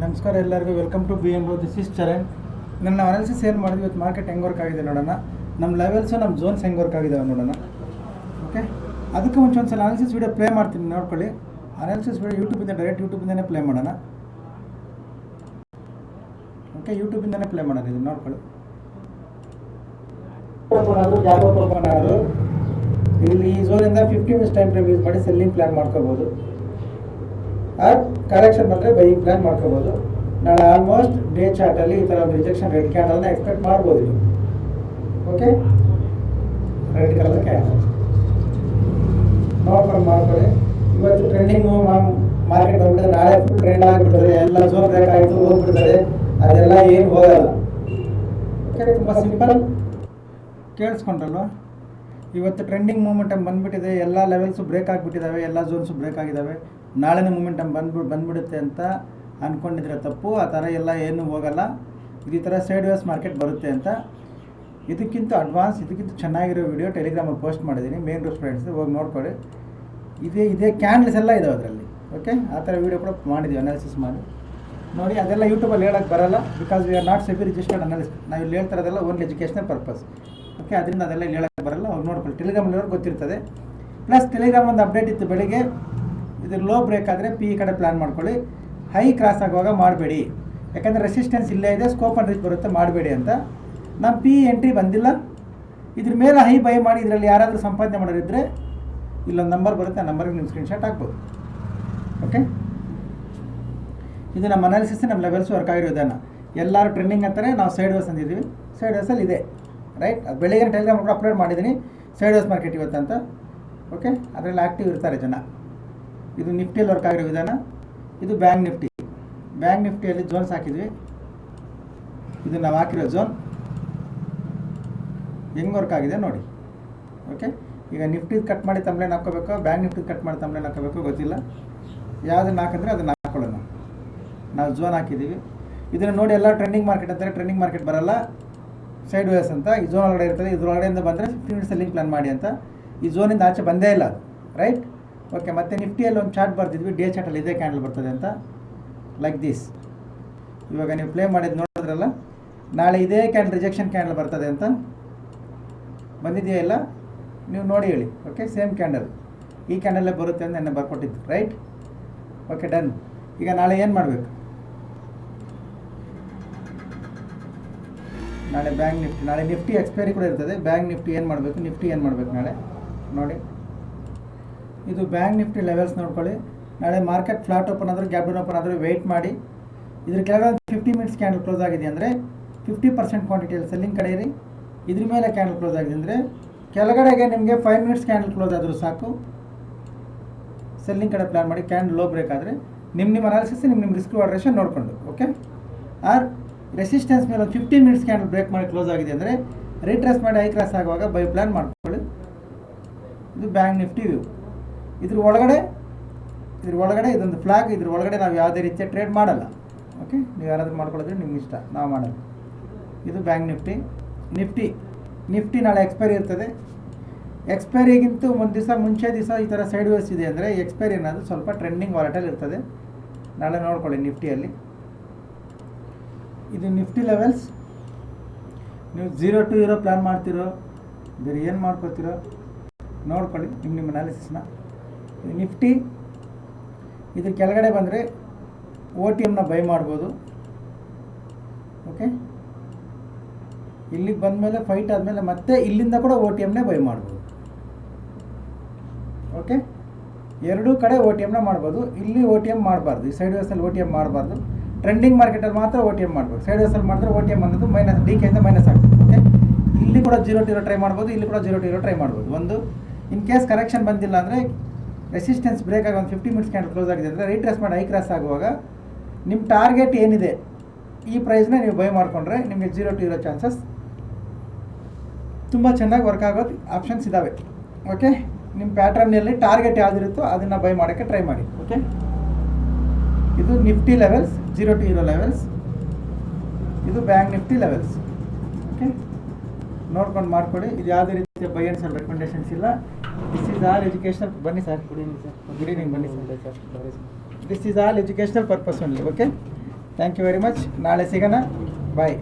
ನಮಸ್ಕಾರ ಎಲ್ಲರಿಗೂ. Welcome to B M this is Charan ನನ್ನ ಅನಾಲಿಸಿಸ್ ಏನು ಮಾಡಿದ್ವಿ? ಇವತ್ತು ಮಾರ್ಕೆಟ್ ಹೆಂಗೆ ವರ್ಕ್ ಆಗಿದೆ ನೋಡೋಣ. ನಮ್ಮ ಲೆವೆಲ್ಸು ನಮ್ಮ ಝೋನ್ಸ್ ಹೆಂಗೆ ವರ್ಕ್ ಆಗಿದ್ದಾವೆ ನೋಡೋಣ. ಓಕೆ ಅದಕ್ಕೆ ಮುಂಚೆ ಒಂದು ಸಲ ಅನಾಲಿಸಿಸ್ ವೀಡಿಯೋ ಪ್ಲೇ ಮಾಡ್ತೀನಿ ನೋಡ್ಕೊಳ್ಳಿ ಅನಾಲಿಸಿಸ್ ವೀಡಿಯೋ ಯೂಟ್ಯೂಬಿಂದ ಡೈರೆಕ್ಟ್ ಯೂಟ್ಯೂಬಿಂದನೇ ಪ್ಲೇ ಮಾಡೋಣ. ಓಕೆ ಯೂಟ್ಯೂಬಿಂದನೇ ಪ್ಲೇ ಮಾಡೋಣ ಇದನ್ನು. ನೋಡ್ಕೊಳ್ಳಿ. ಇಲ್ಲಿ ಈ ಝೋನಿಂದ fifty minutes time frame use ಮಾಡಿ ಸೆಲ್ಲಿಂಗ್ ಪ್ಲ್ಯಾನ್ ಮಾಡ್ಕೋಬೋದು. ಆರ್ ಕರೆಕ್ಷನ್ ಬಂದರೆ ಬೈಯಿಂಗ್ ಪ್ಲ್ಯಾನ್ ಮಾಡ್ಕೋಬೋದು. ನಾಳೆ ಆಲ್ಮೋಸ್ಟ್ ಡೇ ಚಾರ್ಟಲ್ಲಿ ಈ ಥರ ಒಂದು ರಿಜೆಕ್ಷನ್ ರೆಡ್ ಕ್ಯಾಂಡಲ್ನ ಎಕ್ಸ್ಪೆಕ್ಟ್ ಮಾಡ್ಬೋದು ನೀವು. ಓಕೆ ರೆಡ್ ಕಲರ್ ಕ್ಯಾಂಡಲ್ ನೋಡ್ಕೊಂಡು ಮಾಡ್ಕೊಳ್ಳಿ. ಇವತ್ತು ಟ್ರೆಂಡಿಂಗು ಮಾರ್ಕೆಟ್ ಬಂದ್ಬಿಟ್ಟರೆ ನಾಳೆ ಫುಲ್ ಟ್ರೆಂಡ್ ಆಗಿಬಿಡ್ತಾರೆ ಎಲ್ಲ ಝೋನ್ ಬ್ರೇಕ್ ಆಯಿತು ಹೋಗ್ಬಿಡ್ತಾರೆ ಅದೆಲ್ಲ ಏನು ಹೋಗಲ್ಲ. ಓಕೆ ತುಂಬ ಸಿಂಪಲ್ ಕೇಳಿಸ್ಕೊಂಡ್ರಲ್ವ? ಇವತ್ತು ಟ್ರೆಂಡಿಂಗ್ ಮೂಮೆಂಟ್ ಬಂದ್ಬಿಟ್ಟಿದೆ. ಎಲ್ಲ ಲೆವೆಲ್ಸು ಬ್ರೇಕ್ ಆಗಿಬಿಟ್ಟಿದ್ದಾವೆ ಎಲ್ಲ ಝೋನ್ಸು ಬ್ರೇಕ್ ಆಗಿದ್ದಾವೆ ನಾಳೆನೇ ಮೂಮೆಂಟಮ್ ಬಂದ್ಬಿಟ್ಟು ಬಂದ್ಬಿಡುತ್ತೆ ಅಂತ ಅಂದ್ಕೊಂಡಿದ್ರೆ ತಪ್ಪು, ಆ ಥರ ಎಲ್ಲ ಏನು ಹೋಗಲ್ಲ. ಇದು ಥರ ಸೈಡ್ ವೇಸ್ ಮಾರ್ಕೆಟ್ ಬರುತ್ತೆ ಅಂತ. ಇದಕ್ಕಿಂತ ಅಡ್ವಾನ್ಸ್ ಇದಕ್ಕಿಂತ ಚೆನ್ನಾಗಿರೋ ವಿಡಿಯೋ ಟೆಲಿಗ್ರಾಮಲ್ಲಿ ಪೋಸ್ಟ್ ಮಾಡಿದ್ದೀನಿ. ಮೇನ್ ರೂಟ್ ಫ್ರೆಂಡ್ಸ್ ಹೋಗಿ ನೋಡ್ಕೊಳ್ಳಿ. ಇದೇ ಇದೇ ಕ್ಯಾಂಡಲ್ಸ್ ಎಲ್ಲ ಇದಾವೆ ಅದರಲ್ಲಿ ಓಕೆ ಆ ಥರ ವೀಡಿಯೋ ಕೂಡ ಮಾಡಿದ್ದೀವಿ ಅನಾಲಿಸಿಸ್ ಮಾಡಿ. ನೋಡಿ, ಅದೆಲ್ಲ ಯೂಟ್ಯೂಬಲ್ಲಿ ಹೇಳೋಕ್ಕೆ ಬರಲ್ಲ because we are not SEBI registered analyst ನಾವು ಇಲ್ಲಿ ಹೇಳ್ತಿರೋದೆಲ್ಲ ಓನ್ಲಿ ಎಜುಕೇಷನಲ್ ಪರ್ಪಸ್ ಓಕೆ ಅದರಿಂದ ಅದೆಲ್ಲ ಇಲ್ಲಿ ಹೇಳೋಕ್ಕೆ ಬರಲ್ಲ ಅವ್ರು ನೋಡ್ಕೊಳ್ಳಿ. ಟೆಲಿಗ್ರಾಮಲ್ಲಿರೋರು ಗೊತ್ತಿರ್ತದೆ. ಪ್ಲಸ್ ಟೆಲಿಗ್ರಾಮ್ ಒಂದು ಅಪ್ಡೇಟ್ ಇತ್ತು ಬೆಳಿಗ್ಗೆ. ಇದು ಲೋ ಬ್ರೇಕ್ ಆದರೆ ಪಿ ಕಡೆ ಪ್ಲ್ಯಾನ್ ಮಾಡ್ಕೊಳ್ಳಿ. ಹೈ ಕ್ರಾಸ್ ಆಗುವಾಗ ಮಾಡಬೇಡಿ. ಯಾಕಂದರೆ ರೆಸಿಸ್ಟೆನ್ಸ್ ಇಲ್ಲೇ ಇದೆ ಸ್ಕೋಪ್ ಅಂಡ್ ರೀಚ್ ಬರುತ್ತೆ, ಮಾಡಬೇಡಿ ಅಂತ. ನಮ್ಮ ಪಿ ಎಂಟ್ರಿ ಬಂದಿಲ್ಲ. ಇದ್ರ ಮೇಲೆ ಹೈ ಬೈ ಮಾಡಿ ಇದರಲ್ಲಿ ಯಾರಾದರೂ ಸಂಪಾದನೆ ಮಾಡೋರಿದ್ದರೆ ಇಲ್ಲೊಂದು ನಂಬರ್ ಬರುತ್ತೆ, ಆ ನಂಬರ್ಗೆ ನಿಮ್ಮ ಸ್ಕ್ರೀನ್ಶಾಟ್ ಹಾಕ್ಬೋದು. ಓಕೆ ಇದು ನಮ್ಮ ಅನಾಲಿಸಿಸ್ ನಮ್ಮ ಲೆವೆಲ್ಸ್ ವರ್ಕ್ ಆಗಿರೋ ವಿಧಾನ ಎಲ್ಲರೂ ಟ್ರೆಂಡಿಂಗ್ ಅಂತಾರೆ, ನಾವು ಸೈಡ್ ವೇಸ್ ಅಂದಿದ್ದೀವಿ. ಸೈಡ್ ವೇಸಲ್ಲಿ ಇದೆ. ರೈಟ್ ಅದು ಬೆಳಿಗ್ಗೆ ಟೆಲಿಗ್ರಾಮ್ ಕೂಡ ಅಪ್ಲೋಡ್ ಮಾಡಿದ್ದೀನಿ ಸೈಡ್ ವೇಸ್ ಮಾರ್ಕೆಟ್ ಇವತ್ತು ಅಂತ ಓಕೆ ಅದರಲ್ಲಿ ಆ್ಯಕ್ಟಿವ್ ಇರ್ತಾರೆ ಜನ. ಇದು ನಿಫ್ಟಿಯಲ್ಲಿ ವರ್ಕ್ ಆಗಿರೋ ವಿಧಾನ. ಇದು ಬ್ಯಾಂಕ್ ನಿಫ್ಟಿ. ಬ್ಯಾಂಕ್ ನಿಫ್ಟಿಯಲ್ಲಿ ಝೋನ್ಸ್ ಹಾಕಿದ್ವಿ. ಇದು ನಾವು ಹಾಕಿರೋ ಝೋನ್ ಹೆಂಗ್ ವರ್ಕ್ ಆಗಿದೆ ನೋಡಿ. ಓಕೆ ಈಗ ನಿಫ್ಟಿದು ಕಟ್ ಮಾಡಿ ತಮ್ಲೇನ್ ಹಾಕೋಬೇಕು ಬ್ಯಾಂಕ್ ನಿಫ್ಟಿದು ಕಟ್ ಮಾಡಿ ತಮ್ಲೇನು ಹಾಕೋಬೇಕು ಗೊತ್ತಿಲ್ಲ. ಯಾವುದನ್ನು ಹಾಕಿದ್ರೆ ಅದನ್ನು ಹಾಕೊಳ್ಳೋಣ. ನಾವು ಝೋನ್ ಹಾಕಿದ್ದೀವಿ ಇದನ್ನು ನೋಡಿ ಎಲ್ಲ ಟ್ರೆಂಡಿಂಗ್ ಮಾರ್ಕೆಟ್ ಅಂತಾರೆ ಟ್ರೆಂಡಿಂಗ್ ಮಾರ್ಕೆಟ್ ಬರಲ್ಲ. ಸೈಡ್ ವೇಸ್ ಅಂತ. ಈ ಝೋನ್ ಒಳಗಡೆ ಇರ್ತದೆ ಇದ್ರ ಒಳಗಡೆಯಿಂದ ಬಂದರೆ ಫಿಫ್ಟಿ ಮಿನಿಟ್ಸ್ ಲಿಂಕ್ ಪ್ಲಾನ್ ಮಾಡಿ ಅಂತ. ಈ ಝೋನಿಂದ ಆಚೆ ಬಂದೇ ಇಲ್ಲ ರೈಟ್ ಓಕೆ ಮತ್ತು ನಿಫ್ಟಿಯಲ್ಲಿ ಒಂದು ಚಾರ್ಟ್ ಬರ್ತಿದ್ವಿ ಡೇ ಚಾರ್ಟಲ್ಲಿ ಇದೇ ಕ್ಯಾಂಡಲ್ ಬರ್ತದೆ ಅಂತ. ಲೈಕ್ ದಿಸ್ ಇವಾಗ ನೀವು ಪ್ಲೇ ಮಾಡಿದ್ದು ನೋಡಿದ್ರಲ್ಲ, ನಾಳೆ ಇದೇ ಕ್ಯಾಂಡಲ್ ರಿಜೆಕ್ಷನ್ ಕ್ಯಾಂಡಲ್ ಬರ್ತದೆ ಅಂತ. ಬಂದಿದೆಯಾ ಇಲ್ಲ? ನೀವು ನೋಡಿ ಹೇಳಿ ಓಕೆ ಸೇಮ್ ಕ್ಯಾಂಡಲ್ ಈ ಕ್ಯಾಂಡಲ್ಲೇ ಬರುತ್ತೆ ಅಂತ ನೆನ್ನೆ ಬರ್ಕೊಟ್ಟಿದ್ದು ರೈಟ್ ಓಕೆ ಡನ್ ಈಗ ನಾಳೆ ಏನು ಮಾಡಬೇಕು? ನಾಳೆ ಬ್ಯಾಂಕ್ ನಿಫ್ಟಿ, ನಾಳೆ ನಿಫ್ಟಿ ಎಕ್ಸ್ಪೈರಿ ಕೂಡ ಇರ್ತದೆ. ಬ್ಯಾಂಕ್ ನಿಫ್ಟಿ ಏನು ಮಾಡಬೇಕು? ನಿಫ್ಟಿ ಏನು ಮಾಡಬೇಕು ನಾಳೆ? ನೋಡಿ. ಇದು ಬ್ಯಾಂಕ್ ನಿಫ್ಟಿ ಲೆವೆಲ್ಸ್ ನೋಡ್ಕೊಳ್ಳಿ. ನಾಳೆ ಮಾರ್ಕೆಟ್ ಫ್ಲಾಟ್ ಓಪನ್ ಆದರೆ, ಗ್ಯಾಪ್ ಡೌನ್ ಓಪನ್ ಆದರೆ ವೆಯ್ಟ್ ಮಾಡಿ. ಇದ್ರ ಕೆಳಗಡೆ ಫಿಫ್ಟಿ ಮಿನಿಟ್ಸ್ ಕ್ಯಾಂಡಲ್ ಕ್ಲೋಸ್ ಆಗಿದೆ ಅಂದರೆ ಫಿಫ್ಟಿ ಪರ್ಸೆಂಟ್ ಕ್ವಾಂಟಿಟಿಯಲ್ಲಿ ಸೆಲ್ಲಿಂಗ್ ಕಡೆ ಇರಿ. ಇದ್ರ ಮೇಲೆ ಕ್ಯಾಂಡಲ್ ಕ್ಲೋಸ್ ಆಗಿದೆ ಅಂದರೆ ಕೆಳಗಡೆಗೆ ನಿಮಗೆ ಫೈವ್ ಮಿನಿಟ್ಸ್ ಕ್ಯಾಂಡಲ್ ಕ್ಲೋಸ್ ಆದರೂ ಸಾಕು. ಸೆಲ್ಲಿಂಗ್ ಕಡೆ ಪ್ಲ್ಯಾನ್ ಮಾಡಿ ಕ್ಯಾಂಡಲ್ ಲೋ ಬ್ರೇಕ್ ಆದರೆ ನಿಮ್ಮ ನಿಮ್ಮ ಅನಾಲಿಸಿಸ್ ನಿಮ್ಮ ನಿಮ್ಮ ರಿಸ್ಕ್ ವಾಡ್ರೇಷನ್ ನೋಡಿಕೊಂಡು ಓಕೆ ಆರ್ ರೆಸಿಸ್ಟೆನ್ಸ್ ಮೇಲೆ ಒಂದು ಫಿಫ್ಟಿ ಮಿನಿಟ್ಸ್ ಕ್ಯಾಂಡಲ್ ಬ್ರೇಕ್ ಮಾಡಿ ಕ್ಲೋಸ್ ಆಗಿದೆ ಅಂದರೆ ರೀಟ್ರೆಸ್ ಮಾಡಿ ಐ ಕ್ರಾಸ್ ಆಗುವಾಗ ಬೈ ಪ್ಲ್ಯಾನ್ ಮಾಡ್ಕೊಳ್ಳಿ. ಇದು ಬ್ಯಾಂಕ್ ನಿಫ್ಟಿ ವ್ಯೂ ಇದ್ರ ಒಳಗಡೆ ಇದ್ರ ಒಳಗಡೆ, ಇದೊಂದು ಫ್ಲಾಗ್ ಇದ್ರ ಒಳಗಡೆ ನಾವು ಯಾವುದೇ ರೀತಿಯ ಟ್ರೇಡ್ ಮಾಡಲ್ಲ. ಓಕೆ ನೀವು ಯಾರಾದರೂ ಮಾಡ್ಕೊಳ್ಳೋದ್ರೆ ನಿಮ್ಮ ಇಷ್ಟ, ನಾವು ಮಾಡೋದು ಇದು ಬ್ಯಾಂಕ್ ನಿಫ್ಟಿ ನಿಫ್ಟಿ ನಿಫ್ಟಿ ನಾಳೆ ಎಕ್ಸ್ಪೈರಿ ಇರ್ತದೆ. ಎಕ್ಸ್ಪೈರಿಗಿಂತ ಒಂದು ದಿವಸ ಮುಂಚೆ ದಿವಸ ಈ ಥರ ಸೈಡ್ ವೇಸ್ ಇದೆ ಅಂದರೆ ಎಕ್ಸ್ಪೈರಿ ಅನ್ನೋದು ಸ್ವಲ್ಪ ಟ್ರೆಂಡಿಂಗ್ ವಾಲೆಟಲ್ಲಿ ಇರ್ತದೆ. ನಾಳೆ ನೋಡ್ಕೊಳ್ಳಿ ನಿಫ್ಟಿಯಲ್ಲಿ ಇದು ನಿಫ್ಟಿ ಲೆವೆಲ್ಸ್ ನೀವು ಝೀರೋ ಟು ಇರೋ ಪ್ಲ್ಯಾನ್ ಮಾಡ್ತಿರೋ, ಬೇರೆ ಏನು ಮಾಡ್ಕೋತಿರೋ, ನೋಡ್ಕೊಳ್ಳಿ ನಿಮ್ಮ ನಿಮ್ಮ ಅನಾಲಿಸಿಸ್ನ ನಿಫ್ಟಿ, ಇದ್ರ ಕೆಳಗಡೆ ಬಂದರೆ ಓ ಟಿ ಎಮ್ನ ಬೈ ಮಾಡ್ಬೋದು. ಓಕೆ ಇಲ್ಲಿಗೆ ಬಂದಮೇಲೆ ಫೈಟ್ ಆದಮೇಲೆ ಮತ್ತೆ ಇಲ್ಲಿಂದ ಕೂಡ ಓ ಟಿ ಎಮ್ನೇ ಬೈ ಮಾಡ್ಬೋದು. ಓಕೆ ಎರಡೂ ಕಡೆ ಓ ಟಿ ಎಮ್ನ ಮಾಡ್ಬೋದು. ಇಲ್ಲಿ ಓ ಟಿ ಎಂ ಮಾಡಬಾರ್ದು. ಈ ಸೈಡ್ ವೇಸಲ್ಲಿ ಓ ಟಿ ಎಂ ಮಾಡಬಾರ್ದು. ಟ್ರೆಂಡಿಂಗ್ ಮಾರ್ಕೆಟಲ್ಲಿ ಮಾತ್ರ ಓ ಟಿ ಎಂ ಮಾಡ್ಬೋದು. ಸೈಡ್ ವೇಸಲ್ಲಿ ಮಾಡಿದ್ರೆ ಓ ಟಿ ಎಂ ಅನ್ನೋದು ಮೈನಸ್ ಡಿ ಕೆಯಿಂದ ಮೈನಸ್ ಆಗ್ತದೆ. ಓಕೆ ಇಲ್ಲಿ ಕೂಡ ಜೀರೋ ಟೀರೋ ಟ್ರೈ ಮಾಡ್ಬೋದು. ಇಲ್ಲಿ ಕೂಡ ಜೀರೋ ಟೀರೋ ಟ್ರೈ ಮಾಡ್ಬೋದು. ಒಂದು ಇನ್ ಕೇಸ್ ಕರೆಕ್ಷನ್ ಬಂದಿಲ್ಲ ಅಂದರೆ ರೆಸಿಸ್ಟೆನ್ಸ್ ಬ್ರೇಕ್ ಆಗಿ ಒಂದು ಫಿಫ್ಟಿ ಮಿನಿಟ್ಸ್ ಕ್ಯಾಂಡಲ್ ಕ್ಲೋಸ್ ಆಗಿದೆ ಅಂದರೆ ರೀಟ್ರೆಸ್ ಮಾಡಿ ಐ ಕ್ರಾಸ್ ಆಗುವಾಗ ನಿಮ್ಮ ಟಾರ್ಗೆಟ್ ಏನಿದೆ, ಈ ಪ್ರೈಸ್ನ ನೀವು ಬೈ ಮಾಡಿಕೊಂಡ್ರೆ ನಿಮಗೆ ಜೀರೋ ಟು ಇರೋ ಚಾನ್ಸಸ್ ತುಂಬ ಚೆನ್ನಾಗಿ ವರ್ಕ್ ಆಗೋದು ಆಪ್ಷನ್ಸ್ ಇದ್ದಾವೆ ಓಕೆ ನಿಮ್ಮ ಪ್ಯಾಟ್ರನ್ನಲ್ಲಿ ಟಾರ್ಗೆಟ್ ಯಾವುದಿರುತ್ತೋ ಅದನ್ನು ಬೈ ಮಾಡೋಕ್ಕೆ ಟ್ರೈ ಮಾಡಿ. ಓಕೆ ಇದು Nifty levels zero to hero levels ಇದು ಬ್ಯಾಂಕ್ ನಿಫ್ಟಿ ಲೆವೆಲ್ಸ್ ಓಕೆ ನೋಡ್ಕೊಂಡು ಮಾಡಿಕೊಡಿ ಇದು ಯಾವುದೇ ರೀತಿಯ ಬೈ ಆ್ಯಂಡ್ ಸೆಲ್ ರೆಕಮೆಂಡೇಷನ್ಸ್ ಇಲ್ಲ. ದಿಸ್ ಈಸ್ ಆಲ್ ಎಜುಕೇಷನಲ್ ಬನ್ನಿ sir good evening sir good evening ಬನ್ನಿ sir this is all educational purpose only okay thank you very much ನಾಳೆ ಸಿಗೋಣ. ಬಾಯ್